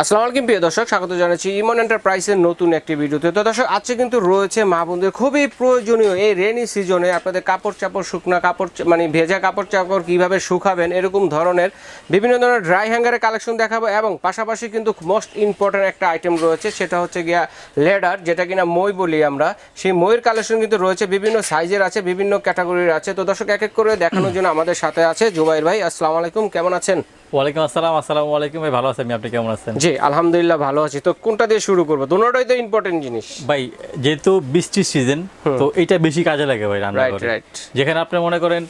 আসসালামু আলাইকুম, প্রিয় দর্শক, স্বাগত জানাচ্ছি ইমন এন্টারপ্রাইজের নতুন একটি ভিডিওতে। তো দর্শক, আজকে কিন্তু রয়েছে মা বোনদের খুবই প্রয়োজনীয় এই রেনি সিজনে আপনাদের কাপড় চাপড়, শুকনা কাপড় মানে ভেজা কাপড় চাপড় কীভাবে শুকাবেন, এরকম ধরনের বিভিন্ন ধরনের ড্রাই হ্যাঙ্গারের কালেকশন দেখাবো এবং পাশাপাশি কিন্তু মোস্ট ইম্পর্ট্যান্ট একটা আইটেম রয়েছে, সেটা হচ্ছে গিয়া লেডার যেটা কিনা মই বলি আমরা। সেই মইয়ের কালেকশন কিন্তু রয়েছে, বিভিন্ন সাইজের আছে, বিভিন্ন ক্যাটাগরির আছে। তো দর্শক, এক এক করে দেখানোর জন্য আমাদের সাথে আছে জুবাইর ভাই। আসসালামু আলাইকুম, কেমন আছেন? ওয়ালাইকুম আসসালাম আসসালামু আলাইকুম। ভাই ভালো আছেন? আপনি কেমন আছেন? জি আলহামদুলিল্লাহ ভালো আছি। তো কোনটা দিয়ে শুরু করব? দুটোটাই তো ইম্পর্টেন্ট জিনিস। ভাই যেহেতু বৃষ্টির সিজন তো এটা বেশি কাজে লাগে ভাই রান্না রাইট রাইট যেখানে আপনি মনে করেন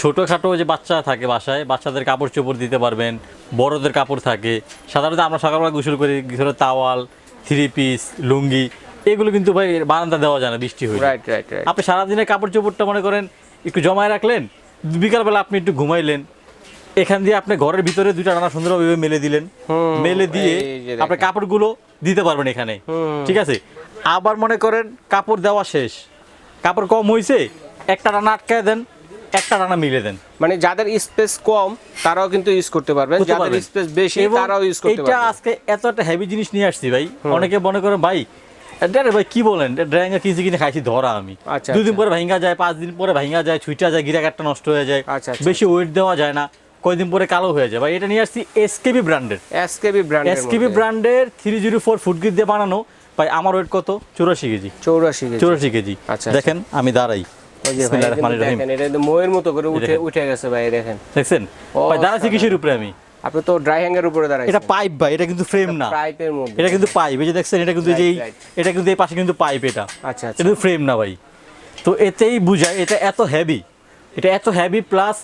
ছোটখাটো যে বাচ্চা থাকে বাসায় বাচ্চাদের কাপড় চোপড় দিতে পারবেন বড়দের কাপড় থাকে সাধারণত আমরা সকালবেলা গোসল করি ধরো তাওয়াল থ্রি পিস লুঙ্গি এগুলো কিন্তু ভাই বারান্দা দেওয়া যায় না বৃষ্টি হয়ে রাইট রাইট রাইট আপনি সারাদিনের কাপড় চোপড়টা মনে করেন একটু জমায় রাখলেন বিকালবেলা আপনি একটু ঘুমাইলেন এখান দিয়ে আপনি ঘরের ভিতরে দুইটা রান্না সুন্দরভাবে মেলে দিলেন। মেলে দিয়ে। আপনি কাপড়গুলো দিতে পারবেন এখানে। ঠিক আছে? আবার মনে করেন কাপড় দেওয়া শেষ। কাপড় কম হয়েছে একটা রান্না আটকায় দেন একটা রান্না মিলে দেন। মানে যাদের স্পেস কম তারাও কিন্তু ইউজ করতে পারবেন। যাদের স্পেস বেশি তারাও ইউজ করতে পারবেন। আজকে এত একটা হেভি জিনিস নিয়ে আসছি ভাই। অনেকে মনে করেন ভাই আরে ভাই কি বলেন? ড্রাইঙ্গা কিনছি কিনে খাইছি ধরা আমি। আচ্ছা, দুদিন আচ্ছা। পরে ভাঙ্গা যায় পাঁচ দিন পরে ভাঙ্গা যায় ছুইটা যায় গিরা একটা নষ্ট হয়ে যায়। আচ্ছা। বেশি ওয়েট দেওয়া যায় না। কয়দিন পরে কালো হয়ে যায়। ভাই এটা নিয়ে আসছি এসকেবি ব্র্যান্ডের এসকেবি ব্র্যান্ড এসকেবি ব্র্যান্ডের three zero four food grade দিয়ে বানানো। ভাই আমার ওয়েট কত? চৌরাশি কেজি। 84 কেজি। চৌরাশি কেজি। আচ্ছা, দেখেন আমি দাঁড়াই। ওই যে ভাই এটা কিন্তু ময়ের মতো করে উঠে উঠে গেছে ভাই দেখেন। দেখছেন? ভাই দাঁড়াচ্ছি কিসের উপরে আমি? আপনি তো ড্রাই হ্যাঙ্গের উপরে দাঁড়াইছেন। এটা পাইপ ভাই এটা কিন্তু ফ্রেম না। পাইপের মধ্যে। এটা কিন্তু পাইপ এই যে দেখছেন এটা কিন্তু এই যে এই- Right, right. এটা কিন্তু এই পাশে কিন্তু পাইপ এটা। আচ্ছা আচ্ছা। এটা কিন্তু ফ্রেম না ভাই। তো এতেই বুঝায় এটা এত হেভি এটা এত হেভি প্লাস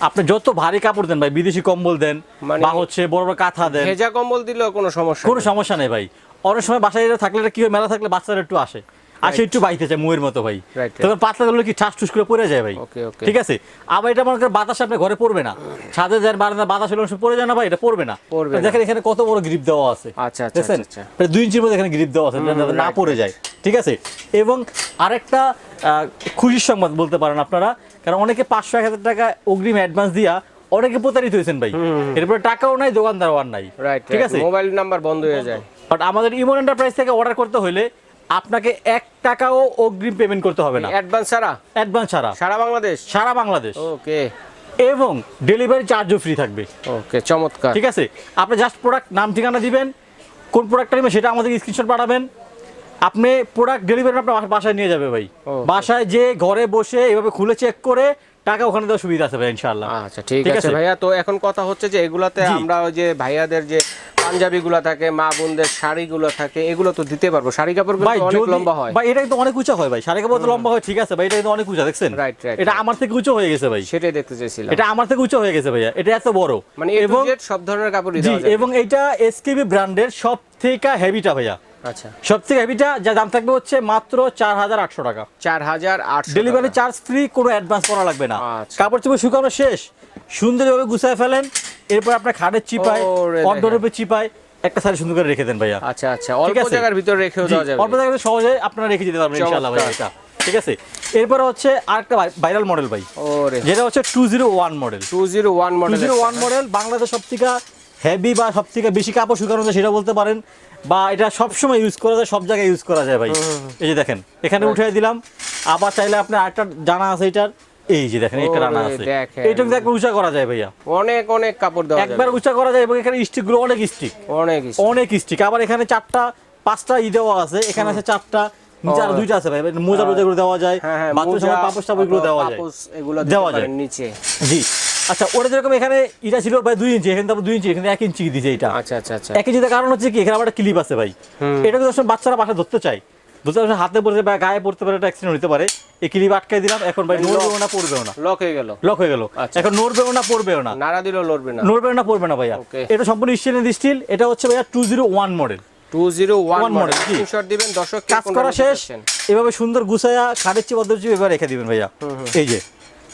আপনি যত ভারী কাপড় দেন ভাই বিদেশি কম্বল দেন মানে- বা হচ্ছে বড় বড় কাঁথা দেন ভেজা কম্বল দিলেও কোনো সমস্যা কোনো সমস্যা নেই ভাই। অনেক সময় বাসায় এটা থাকলে কি হয়, মেলা থাকলে বাচ্চারা একটু আসে। আসে একটু বাইতে চায় মুয়ের মতো ভাই. তখন পাতলা গুলো কি ঠাস ঠুস করে পড়ে যায় ভাই. ঠিক আছে? আবার এটা মনে করেন বাতাস আপনার ঘরে পড়বে না। ছাদে যান বারান্দা বাতাস হলে পড়ে যায় না ভাই এটা পড়বে না। দেখেন এখানে কত বড় গ্রিপ দেওয়া আছে। আচ্ছা, আচ্ছা, আচ্ছা, আচ্ছা। দুই ইঞ্চির মধ্যে এখানে গ্রিপ দেওয়া আছে না পড়ে যায়। ঠিক আছে? এবং আরেকটা খুশির সংবাদ বলতে পারেন আপনারা। কারণ অনেকে পাঁচশো এক হাজার টাকা অগ্রিম অ্যাডভান্স দিয়া অনেকে প্রতারিত হয়েছেন ভাই। এরপরে টাকাও নাই দোকানদারও আর নাই। ঠিক আছে? মোবাইল নাম্বার বন্ধ হয়ে যায়। বাট আমাদের ইমন এন্টারপ্রাইজ থেকে অর্ডার করতে হলে আপনাকে এক টাকাও অগ্রিম পেমেন্ট করতে হবে না। অ্যাডভান্স ছাড়া? অ্যাডভান্স ছাড়া। সারা বাংলাদেশ? সারা বাংলাদেশ। ওকে এবং ডেলিভারি চার্জও ফ্রি থাকবে। ওকে চমৎকার। ঠিক আছে? আপনি জাস্ট প্রোডাক্ট নাম ঠিকানা দিবেন কোন প্রোডাক্টটা নেবেন সেটা আমাদের স্ক্রিনশট পাঠাবেন। আপনি প্রোডাক্ট ডেলিভারি আপনার বাসায় নিয়ে যাবে ভাই। বাসায় যে ঘরে বসে এভাবে খুলে চেক করে টাকা ওখানে দেওয়ার সুবিধা আছে ভাই ইনশাআল্লাহ। আচ্ছা ঠিক আছে? ভাইয়া। তো এখন কথা হচ্ছে যে এগুলাতে আমরা ওই যে ভাইয়াদের যে পাঞ্জাবিগুলো থাকে মা বোনদের শাড়িগুলো থাকে এগুলো তো দিতে পারব। শাড়ি ভাই অনেক লম্বা হয়। ভাই এটা কিন্তু অনেক উঁচা হয় ভাই। শাড়ি কাপড় তো লম্বা হয় ঠিক আছে ভাই এটা কিন্তু অনেক উঁচা দেখছেন? রাইট রাইট এটা আমার থেকে উঁচু হয়ে গেছে ভাই। সেটাই দেখতে চাইছিলাম। এটা আমার থেকে উঁচু হয়ে গেছে ভাইয়া। এটা এত বড়। মানে এবং সব ধরনের কাপড় এবং এটা এসকেবি ব্র্যান্ডের সব থেকে হেভিটা ভাইয়া। আচ্ছা। সব থেকে হেভিটা যা দাম থাকবে হচ্ছে মাত্র চার হাজার আটশো টাকা। চার হাজার আটশো ডেলিভারি চার্জ ফ্রি কোনো অ্যাডভান্স করা লাগবে না। আচ্ছা। কাপড় চোপড় শুকানো শেষ। সুন্দরভাবে গুছায় ফেলেন। এরপর আপনার খাটের চিপায় ওরে চিপায় একটা শাড়ি সুন্দর করে রেখে দেন ভাইয়া। আচ্ছা আচ্ছা। অল্প জায়গার ভিতরে রেখেও দেওয়া যাবে। অল্প জায়গায় সহজে আপনারা রেখে দিতে পারবেন ইনশাআল্লাহ ভাই এটা। ঠিক আছে? এরপর হচ্ছে আরেকটা ভাইরাল মডেল ভাই। যেটা হচ্ছে two zero one model two zero one two model zero one model Bangladesh সব থেকে হেভি বা সব থেকে বেশি কাপড় শুকানো যায় সেটা বলতে পারেন বা এটা সবসময় ইউজ করা যায় সব জায়গায় ইউজ করা যায় ভাই। এই যে দেখেন এখানে উঠে দিলাম আবার চাইলে আপনি আরেকটা জানা আছে এটার এই যে দেখেন একটা রানা আছে। দেখেন। এইটা কিন্তু একবার উঁচা করা যায় ভাইয়া। অনেক অনেক কাপড় দেওয়া একবার উঁচা করা যায় এবং এখানে স্টিকগুলো অনেক স্টিক অনেক অনেক স্টিক আবার এখানে চারটা পাঁচটা ই দেওয়া আছে এখানে আছে চারটা নিচে আর দুইটা আছে ভাই মোজা টোজা গুলো দেওয়া যায় হ্যাঁ হ্যাঁ বাথরুম টাপোশগুলো দেওয়া যায়। দেওয়া যায়। নিচে। জি। আচ্ছা ওটা যেরকম এখানে এটা ছিল ভাই দুই ইঞ্চি এখানে তারপর দুই ইঞ্চি এখানে এক ইঞ্চি দিয়েছে এটা আচ্ছা আচ্ছা আচ্ছা। এক ইঞ্চিতে কারণ হচ্ছে কি এখানে আবার একটা ক্লিপ আছে ভাই। এটা আসলে বাচ্চারা বাসা ধরতে চায়। পারছেন হাতে পড়তে গায়ে পড়তে পারে একটা অ্যাক্সিডেন্ট হতে পারে। এই ক্লিপ আটকাই দিলাম এখন ভাই নড়বেও না পড়বেও না। লক হয়ে গেল। লক হয়ে গেল। আচ্ছা। এখন নড়বেও না পড়বেও না। নাড়া দিলেও লড়বে না। নড়বে না পড়বে না ভাইয়া। এটা সম্পূর্ণ স্টিলের স্টিল এটা হচ্ছে ভাইয়া two zero one model model. দিবেন দর্শক কাজ করা শেষ। এভাবে সুন্দর গুছাইয়া খাটের চেয়ে এবার রেখে দিবেন ভাইয়া। এই যে।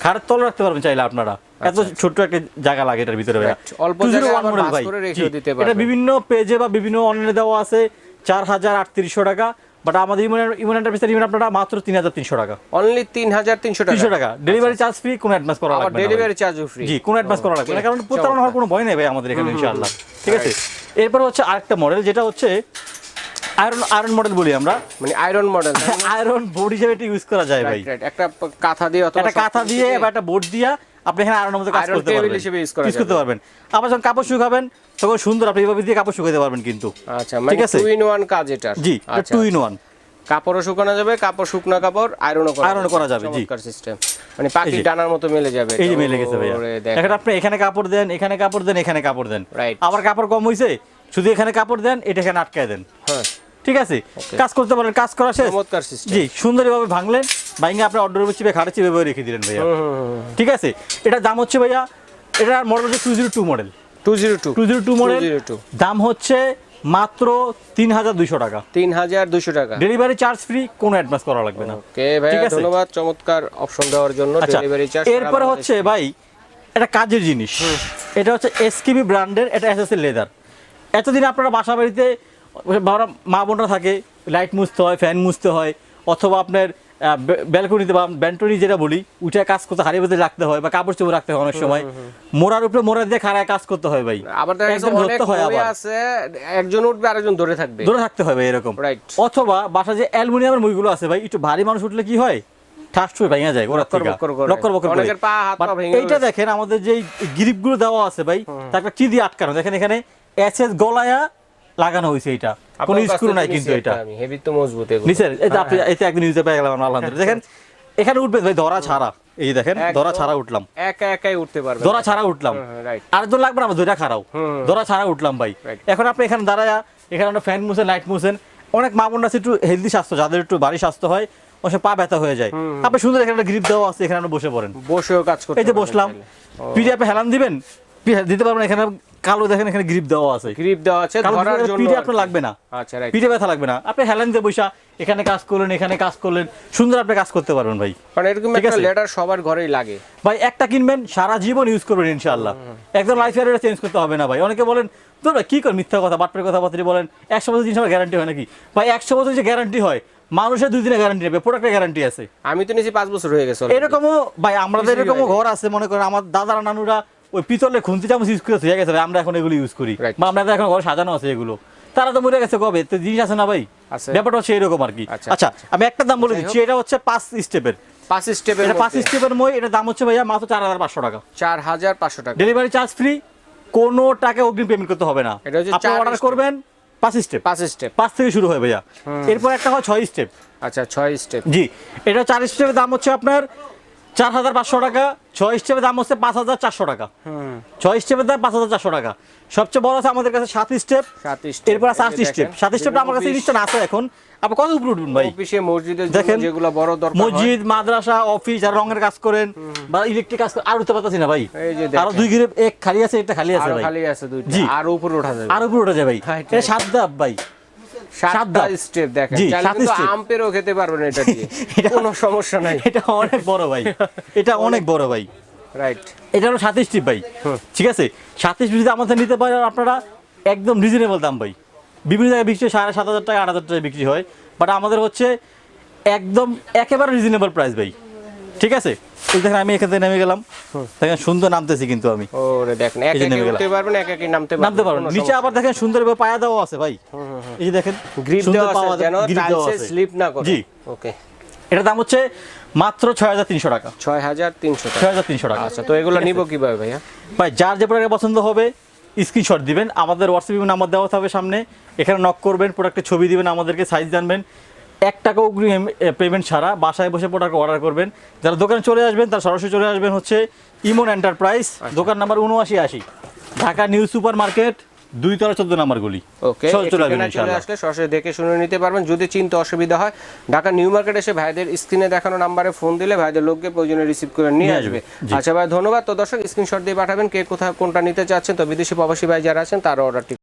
খাটের তলে রাখতে পারবেন চাইলে আপনারা। এত ছোট্ট একটা জায়গা লাগে এটার ভিতরে অল্প 201 জায়গায় আবার model ভাঁজ ভাই। করে জি, রেখেও দিতে এটা বিভিন্ন পেজে বা বিভিন্ন অনলাইনে দেওয়া আছে চার হাজার আটত্রিশশো টাকা বাট আমাদের ইমন আপনারা মাত্র তিন হাজার তিনশো টাকা। অনলি তিন হাজার তিনশো টাকা। তিনশো টাকা। ডেলিভারি চার্জ ফ্রি কোনো অ্যাডভান্স করা লাগবে ডেলিভারি চার্জও ফ্রি জি কোনো অ্যাডভান্স করা লাগবে না কারণ প্রতারণা হওয়ার কোনো ভয় নেই ভাই আমাদের এখানে ইনশাআল্লাহ। ঠিক আছে? এরপর হচ্ছে আরেকটা মডেল যেটা হচ্ছে আয়রন আয়রন মডেল বলি আমরা। মানে আয়রন মডেল আয়রন বোর্ড হিসেবে এটা ইউজ করা যায় ভাই। একটা কাঁথা দিয়ে অথবা একটা কাঁথা দিয়ে বা একটা বোর্ড দিয়ে আপনি এখানে আয়রনের মধ্যে কাজ করতে পারবেন। হিসেবে use করা ইউজ করতে পারবেন। আবার যখন কাপড় শুকাবেন তখন সুন্দর আপনি এইভাবে দিয়ে কাপড় শুকাতে পারবেন কিন্তু। আচ্ছা মানে ঠিক আছে? টু ইন ওয়ান কাজ এটা। জি আচ্ছা টু ইন ওয়ান কাপড়ও শুকানো যাবে কাপড় শুকনা কাপড় আয়রনও করা আয়রন করা যাবে, জি। চমৎকার সিস্টেম মানে যে। ডানার মতো মেলে যাবে এই যে মেলে গেছে ভাইয়া। এখন আপনি এখানে কাপড় দেন এখানে কাপড় দেন এখানে কাপড় দেন। Right. আবার কাপড় কম হইছে শুধু এখানে কাপড় দেন এটা এখানে আটকায় দেন। হ্যাঁ। ঠিক আছে? কাজ করতে পারেন কাজ করা শেষ? চমৎকার সিস্টেম জি সুন্দরভাবে ভাঙলেন ভাঙে আপনার অর্ডার চিপে খাটে চিপে রেখে দিলেন ভাইয়া। ঠিক আছে? এটার দাম হচ্ছে ভাইয়া এটার মডেল হচ্ছে two zero two model two zero two two zero two model 202 দাম হচ্ছে মাত্র তিন হাজার দুইশো টাকা। তিন হাজার দুশো টাকা। ডেলিভারি চার্জ ফ্রি কোনো অ্যাডভান্স করা লাগবে না। ওকে আছে? ধন্যবাদ চমৎকার অপশন দেওয়ার জন্য আচ্ছা ডেলিভারি চার্জ এরপরে হচ্ছে ভাই এটা কাজের জিনিস। এটা হচ্ছে এসকিবি ব্র্যান্ডের এটা এসএসএল লেদার এতদিন আপনারা বাসা বাড়িতে বাবা মা বোনরা থাকে লাইট মুছতে হয় ফ্যান মুছতে হয় অথবা আপনার ব্যালকনিতে বা ব্যান্টনি যেটা বলি উঠে কাজ করতে হারিয়ে বেঁধে রাখতে হয় বা কাপড় চোপড় রাখতে হয় অনেক সময়। মোড়ার উপরে মোড়া দিয়ে খাড়ায় কাজ করতে হয় ভাই। আবার একদম ধরতে হয় আবার। একজন উঠবে আরেকজন ধরে থাকবে। ধরে থাকতে হবে এরকম. অথবা বাসা যে অ্যালুমিনিয়ামের মুইগুলো আছে ভাই একটু ভারী মানুষ উঠলে কি হয়? যায় এইটা দেখেন আমাদের যে গ্রিপগুলো দেওয়া আছে ভাই তার একটা কি দিয়ে আটকানো? দেখেন এখানে এসএস গলায়া লাগানো হয়েছে এটা। কোনো স্ক্রু নাই কিন্তু এটা। আমি হেভি তো মজবুত এগুলো। নিচের এই যে আপনি এই যে একদিন ইউজে পেয়ে গেলাম আলহামদুলিল্লাহ। দেখেন এখানে উঠবে ভাই ধরা ছাড়া। এই দেখেন ধরা ছাড়া উঠলাম। একা একাই উঠতে পারবে ধরা ছাড়া উঠলাম। আরেকজন লাগবে না ধরে খারাও ধরা ছাড়া উঠলাম ভাই। এখন আপনি এখানে দাঁড়ায়া এখানে আমরা ফ্যান মুছেন লাইট মুছেন। অনেক মা বোনরা আছে একটু হেলদি স্বাস্থ্য যাদের একটু ভারী স্বাস্থ্য হয় সময় পা ব্যথা হয়ে যায়। আপনি সুন্দর এখানে একটা গ্রিপ দেওয়া আছে এখানে বসে পড়েন। বসেও কাজ করতে এই যে বসলাম। পিঠে আপনি হেলান দিবেন। দিতে পারবেন এখানে কালো দেখেন এখানে গ্রিপ দেওয়া আছে। গ্রিপ দেওয়া আছে ধরার জন্য পিঠে আপনার কি। লাগবে না। আচ্ছা রাইট পিঠে ব্যথা লাগবে না। আপনি হেলান দিয়ে বসা এখানে কাজ করলেন এখানে কাজ করলেন সুন্দর আপনি কাজ করতে পারবেন ভাই। কারণ এরকম একটা? লেটার সবার ঘরেই লাগে। ভাই একটা কিনবেন সারা জীবন ইউজ করবেন ইনশাআল্লাহ। একদম লাইফ ইয়ার চেঞ্জ করতে হবে না ভাই। অনেকে বলেন তো কি কর মিথ্যা কথা বাটপের কথা বাতরি বলেন? একশো বছর জিনিস গ্যারান্টি হয় নাকি? ভাই একশো বছর যে গ্যারান্টি হয় মানুষের দুই দিনের গ্যারান্টি নেবে প্রোডাক্টের গ্যারান্টি আছে। আমি তো নিয়েছি পাঁচ বছর হয়ে গেছে এরকমও ভাই আমাদের এরকমও ঘর আছে মনে করেন আমার দাদারা নানুরা ওই পিতলের খুন্তি চামচ ইউজ করে হয়ে গেছে ভাই, আমরা এখন এগুলো ইউজ করি। বা আমাদের এখন ঘর সাজানো আছে এগুলো। তারা তো মরে গেছে কবে? তো জিনিস আছে না ভাই? ব্যাপারটা হচ্ছে এরকম আর কি। আচ্ছা, আচ্ছা আমি একটা দাম বলে দিচ্ছি এটা হচ্ছে পাঁচ স্টেপের পাঁচ স্টেপের এটা পাঁচ স্টেপের মই এটা দাম হচ্ছে ভাইয়া মাত্র চার হাজার পাঁচশো টাকা। চার হাজার পাঁচশো টাকা। ডেলিভারি চার্জ ফ্রি কোনো টাকা অগ্রিম পেমেন্ট করতে হবে না। এটা হচ্ছে আপনি অর্ডার করবেন পাঁচ স্টেপ পাঁচ স্টেপ পাঁচ থেকে শুরু হয় ভাইয়া। এরপর একটা হয় ছয় স্টেপ আচ্ছা ছয় স্টেপ জি এটা চার স্টেপের দাম হচ্ছে আপনার চার হাজার পাঁচশো টাকা ছয় স্টেপের দাম হচ্ছে পাঁচ হাজার চারশো টাকা। ছয় স্টেপের দাম পাঁচ হাজার চারশো টাকা। সবচেয়ে বড় আছে আমাদের কাছে সাত স্টেপ এরপর আছে আট স্টেপ। সাত স্টেপটা আমার কাছে আছে এখন। আপনি কত উপরে উঠবেন ভাই? অফিসে মসজিদের জন্য দেখেন, যেগুলো বড় দরকার মসজিদ মাদ্রাসা অফিস আর রঙের কাজ করেন বা ইলেকট্রিক কাজ আর উঠতে পারতেছি না ভাই। আরও দুই গিরে এক খালি আছে একটা খালি আছে ভাই। খালি আছে দুইটা। আর উপরে ওঠা যাবে। আর উপরে উঠে যায় ভাই। এটা সাত ধাপ ভাই। সাতটা। স্টেপ দেখেন কিন্তু আম্পেরও খেতে পারবেন এটা দিয়ে। এটা- কোনো সমস্যা নাই। এটা অনেক বড় ভাই। এটা অনেক বড় ভাই। রাইট এটা হলো সাতাশ টিপ ভাই। ঠিক আছে? সাতাশ পিস আমাদের নিতে পারেন আপনারা একদম রিজনেবল দাম ভাই। বিভিন্ন জায়গায় বিক্রি হয় সাড়ে সাত হাজার টাকা আট হাজার টাকা বিক্রি হয়। বাট আমাদের হচ্ছে একদম একেবারে রিজনেবল প্রাইস ভাই। ঠিক আছে? এই দেখেন আমি এখান থেকে নেমে গেলাম। দেখেন সুন্দর নামতেছি কিন্তু আমি। ওরে দেখেন এক একে। উঠতে পারবেন এক একে নামতে নামতে পারবেন। নিচে আবার দেখেন সুন্দর পায়া দেওয়া আছে ভাই। এই দেখেন গ্রিপ দেওয়া আছে যেন আছে। স্লিপ না করে। জি। ওকে এটার দাম হচ্ছে মাত্র ছয় হাজার তিনশো টাকা। ছয় হাজার তিনশো টাকা। ছয় হাজার তিনশো টাকা। আচ্ছা তো এগুলো নিব কীভাবে ভাইয়া? ভাই যার যে প্রোডাক্ট পছন্দ হবে স্ক্রিনশট দিবেন। আমাদের হোয়াটসঅ্যাপে নাম্বার দেওয়া থাকবে সামনে। এখানে নক করবেন প্রোডাক্টের ছবি দিবেন আমাদেরকে সাইজ জানবেন। এক টাকা অগ্রিম পেমেন্ট ছাড়া বাসায় বসে প্রোডাক্ট অর্ডার করবেন। যারা দোকানে চলে আসবেন তারা সরাসরি চলে আসবেন হচ্ছে ইমন এন্টারপ্রাইজ দোকান নাম্বার উনআশি আশি। ঢাকা নিউ সুপার মার্কেট দুই তলা চোদ্দ নাম্বার গুলি। ওকে চলে আসলে সরাসরি দেখে শুনে নিতে পারবেন। যদি চিনতে অসুবিধা হয় ঢাকা নিউ মার্কেট এসে ভাইদের স্ক্রিনে দেখানো নাম্বারে ফোন দিলে ভাইদের লোককে প্রয়োজনে রিসিভ করে নিয়ে আসবে, আচ্ছা ভাই ধন্যবাদ। তো দর্শক স্ক্রিনশট দিয়ে পাঠাবেন কে কোথায় কোনটা নিতে চাচ্ছেন। তো বিদেশি প্রবাসী ভাই যারা আছেন তার অর্ডারটি